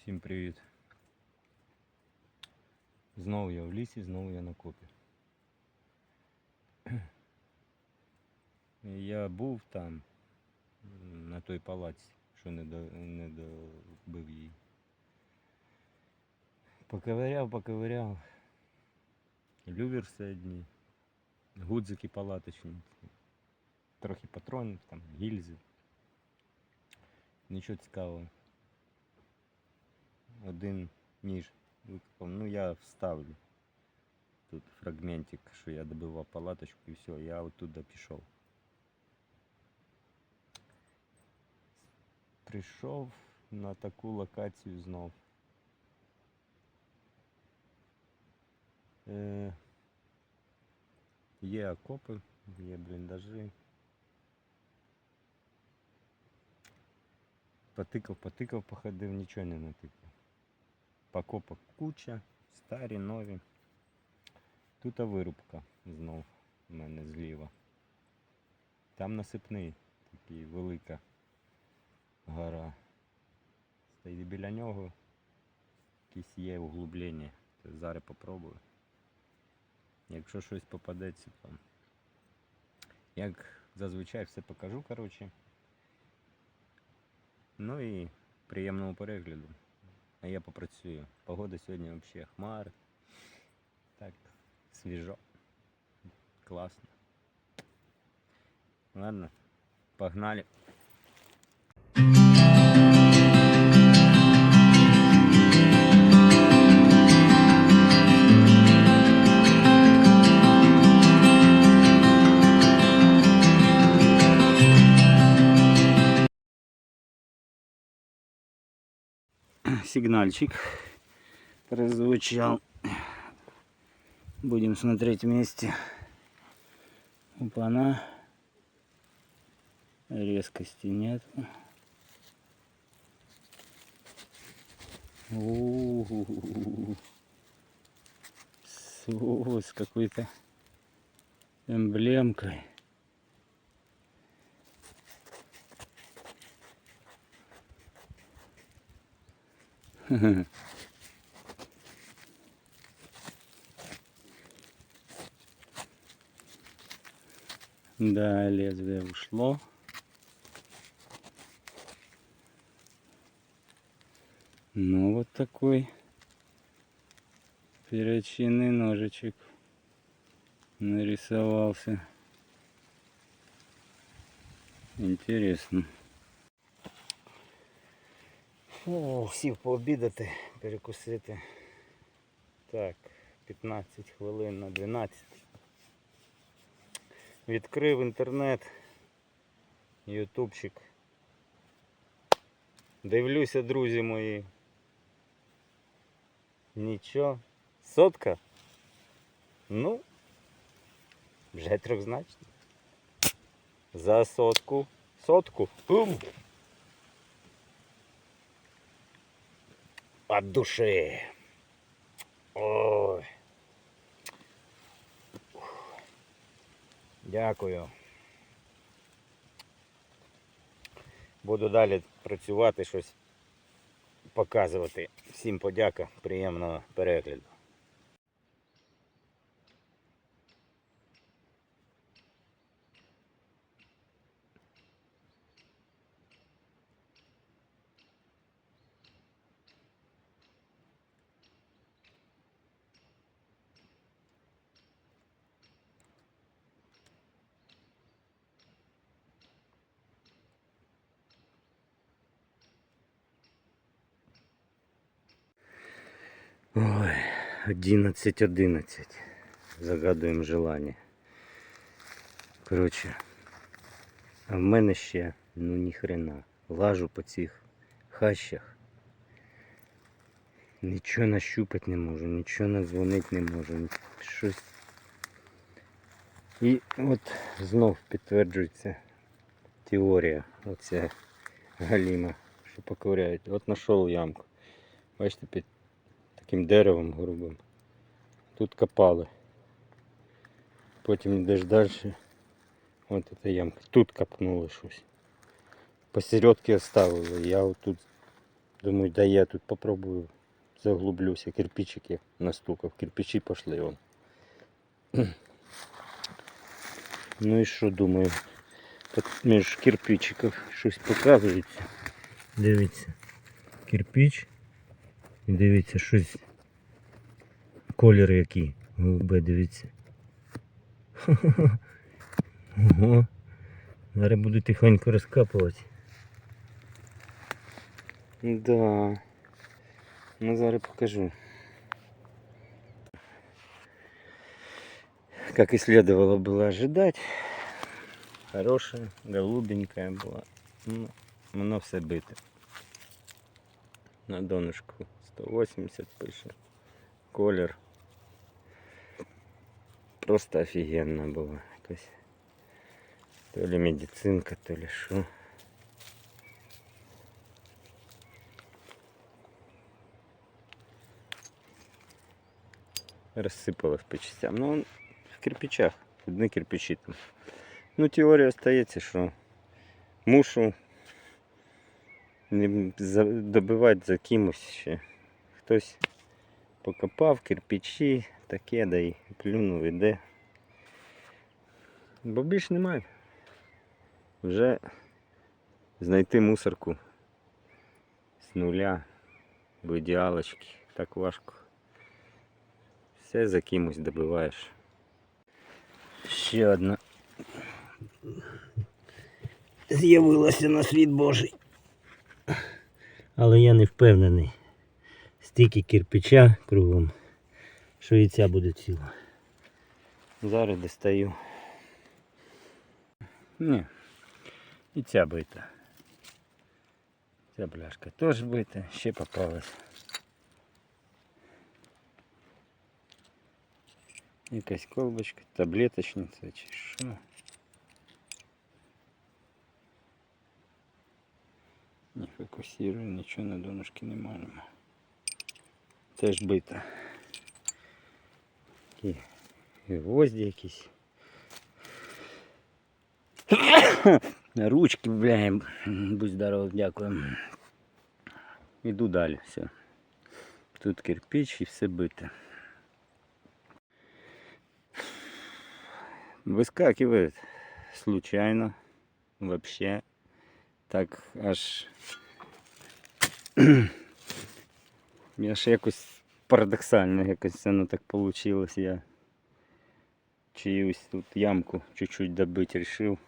Всім привіт. Знову я в лісі, знову я на копі. Я був там, м, на той палаці, що не, до, не добив її. Поковиряв, поковиряв. Люверси одні, гудзики палаточні, трохи патронів, там, гільзи. Нічого цікавого. Один ніж викопав. Ну я вставлю. Тут фрагментик, що я добивав палаточку і все, я оттуда пішов. Прийшов на таку локацію знов. Е, є окопи, є бліндажі. Потикав, потикав, походив, нічого не натикав. Покопок куча, старі, нові. Тут вирубка знов у мене зліва. Там насипний, такий велика гора. Стоїть біля нього. Якісь є углублення. То Зараз попробую. Якщо щось попадеться, то як зазвичай все покажу, коротше. Ну і приємного перегляду. А я попрацюю. Погода сьогодні взагалі хмар. Так, свіжо. Класно. Ладно, погнали. Сигнальчик прозвучал. Будем смотреть вместе. Опана. Резкости нет. У-у-у. С с какой-то эмблемкой. Да, лезвие ушло. Ну, вот такой перочинный ножичек нарисовался. Интересно. О, сів пообідати, перекусити. Так, 15 хвилин на 12. Відкрив інтернет, ютубчик. Дивлюся, друзі мої. Нічого. Сотка? Ну, вже трьохзначно. За сотку. Сотку. Бум! От души. Ой. Дякую. Буду далі працювати, щось показувати. Всім подяка, приємного перегляду. Ой, 11.11. Загадуємо желання. Коротше, а в мене ще, ну ніхрена. Лажу по цих хащах. Нічого нащупати не можу, нічого надзвонити не можу. Щось. І от знов підтверджується теорія. Оця галіма, що поковыряють. От знайшов ямку. Бачите, під таким деревом грубим. Тут копали. Потім йдеш далі. Ось ця ямка. Тут копнули щось. Посередки оставили. Я отут Думаю, да я тут попробую заглублюся. Кирпичики настукав. Кирпичі пошли вон. Ну і що думаю? Тут між кирпичиків щось показується. Дивіться. Кирпич. І дивіться, щось. Колір який. Голубе, дивіться. Ого. Зараз буду тихонько розкапувати. Да. Ну зараз покажу. Как и следовало было ожидать. Хорошая, голубенькая была. Ну, воно все бите. На донышку 180 пише. Колір. Просто офігенна була якась. То ли медицинка, то ли що. Розсипалась по частям. Ну, он в кирпичах. Одні кирпичі там. Ну, теорія остається, що мушу не за- добивати за кимось ще. Хтось покопав кирпичі, таке, да й плюнув іде. Бо більш немає. Вже знайти мусорку з нуля в ідеалочки так важко. Все за кимось добиваєш. Ще одна. З'явилася на світ Божий. Але я не впевнений. Стільки кирпича кругом, що і ця буде ціла. Зараз достаю. Ні. І ця бита. Ця бляшка теж бита, ще попалась. Якась колбочка, таблеточниця чи що. Не фокусирую, нічого на донышки немає. нема. Теж бита. Такі гвозді якісь. Ручки, бля, будь здоров, дякую. Іду далі, все. Тут кирпич і все бите. Выскакивает случайно вообще так аж я ж якось парадоксально якось воно так получилось. Я чиюсь тут ямку чуть-чуть добыть решил.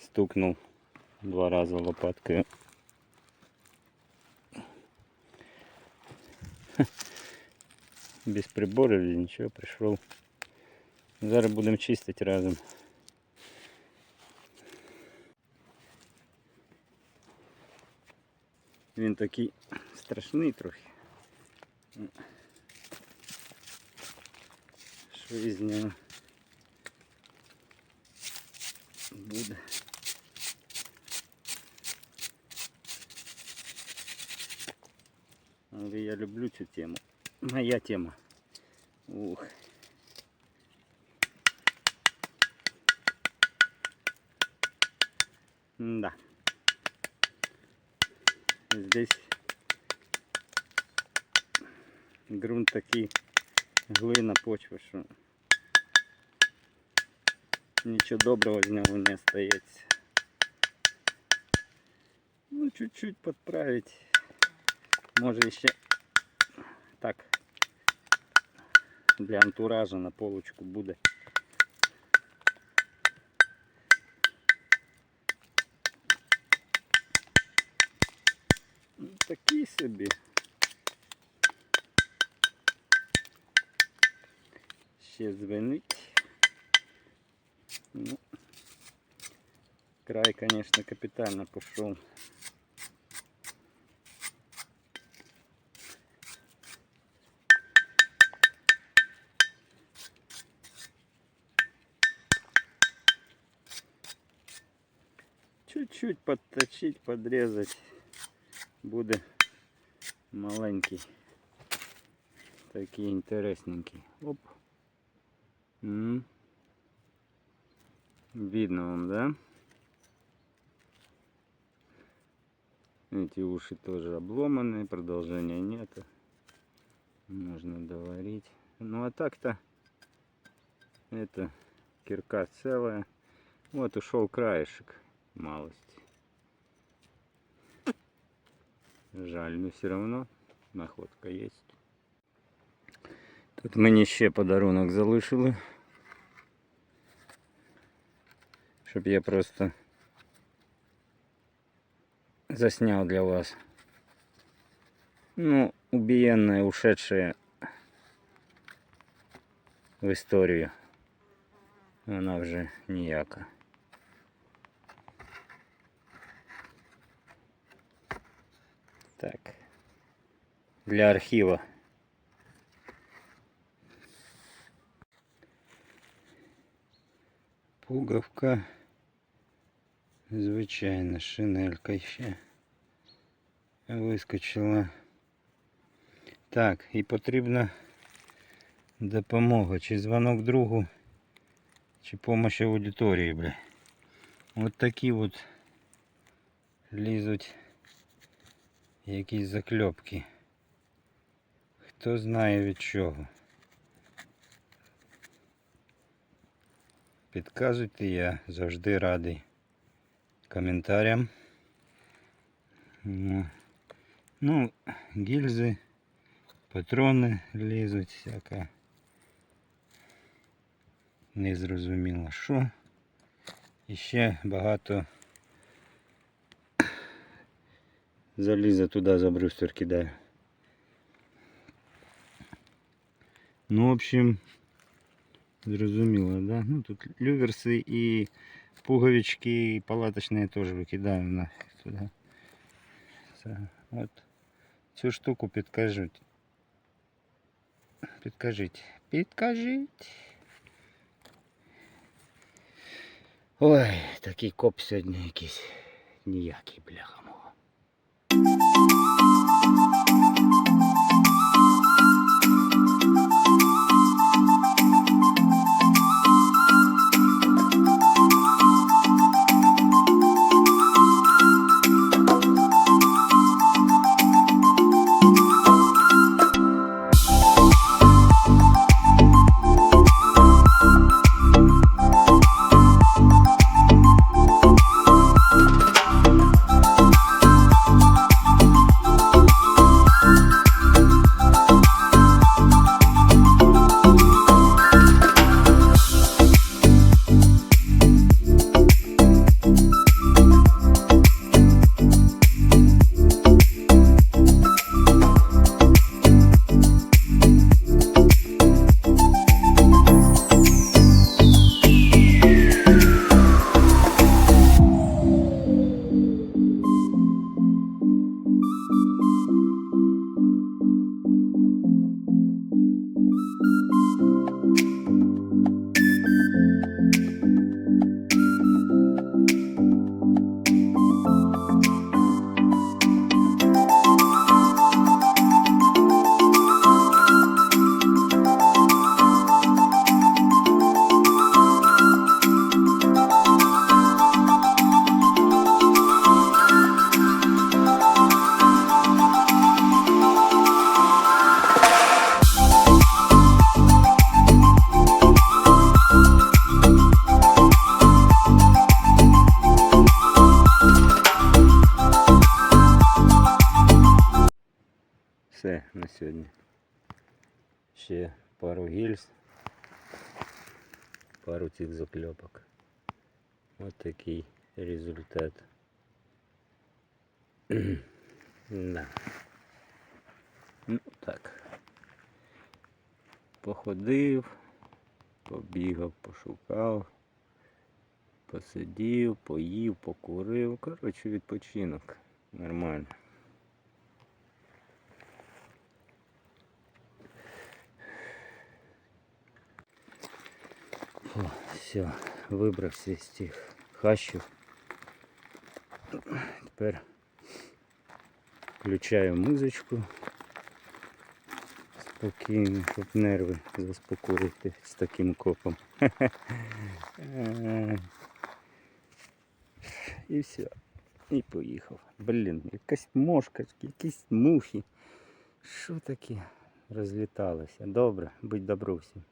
Стукнул два раза лопаткой. Без приборов или ничего пришел. Зараз будемо чистити разом. Він такий страшний трохи. Що із нього буде? Я люблю цю тему. Моя тема. Ух. Да. Здесь грунт такий глина почва, що нічого доброго з нього не остається. Ну, чуть-чуть підправити. Може ще так для антуража на полочку буде. Ну, Такі собі. Ще звенить. Ну, край, конечно, капитально пошел. Чуть-чуть подточить, подрезать. Буде маленький. Такий інтересненький. Оп. Видно вам, да? Эти уши тоже обломанные, продолжения нет. Можно доварить. Ну а так-то это кирка целая. Вот ушел краешек малость. Жаль, но все равно находка есть. Тут мені ще подарунок залишили. Щоб я просто заснял для вас. Ну, убиенная, ушедшая в историю. Вона вже ніяка. Так. Для архіва. Пуговка. Звичайна шинелька ще вискочила. Так, і потрібна допомога. Чи дзвонок другу, чи помощь аудиторії, бля. От такі от лізуть якісь закльопки. Хто знає від чого. Підказуйте, я завжди радий коментарям. Ну, Ну, гільзи, патрони лізуть, всяка. Незрозуміло що. І ще багато заліза туди за брюстер кидаю. Ну, в общем, зрозуміло, да? Ну, тут люверси і пуговички і палаточні теж викидаю нафіг туди. Це, от. Цю штуку підкажуть. Підкажіть. Підкажіть. Ой, такий коп сьогодні якийсь ніякий, бляха Ось такий результат. да. Ну так. Походив, побігав, пошукав, посидів, поїв, покурив. Коротше, відпочинок. Нормально. Все, вибрався з цих хащів. Тепер включаю музичку спокійно, щоб нерви заспокоїти з таким копом. І все. І поїхав. Блін, якась мошка, якісь мухи. Що таке? Розліталося. Добре, будь добру всім.